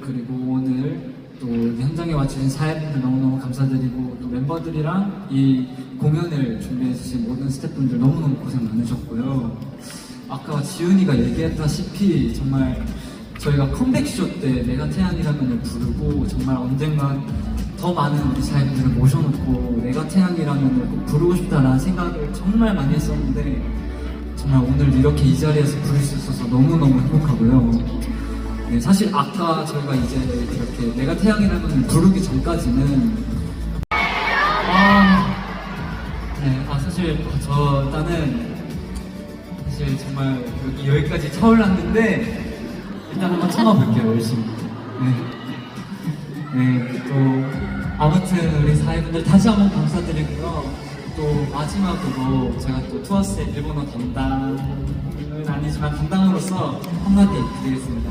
그리고 오늘 또 현장에 와주신 사회분들 너무너무 감사드리고 또 멤버들이랑 이 공연을 준비해주신 모든 스태프분들 너무너무 고생 많으셨고요. 아까 지훈이가 얘기했다시피 정말 저희가 컴백쇼 때 내가 태양이라면을 부르고 정말 언젠가 더 많은 우리 사회분들을 모셔놓고 내가 태양이라면을 꼭 부르고 싶다라는 생각을 정말 많이 했었는데 정말 오늘 이렇게 이 자리에서 부를 수 있어서 너무너무 행복하고요. 네, 사실 아까 저희가 이제 이렇게 내가 태양이라면 부르기 전까지는 아, 네, 아 사실 저 나는 사실 정말 여기 여기까지 차올랐는데 일단 한번 참아볼게요 열심히. 네, 네, 또 아무튼 우리 사회분들 다시 한번 감사드리고요. 또 마지막으로 제가 또 투어스의 일본어 담당은 아니지만 담당으로서 한마디 드리겠습니다.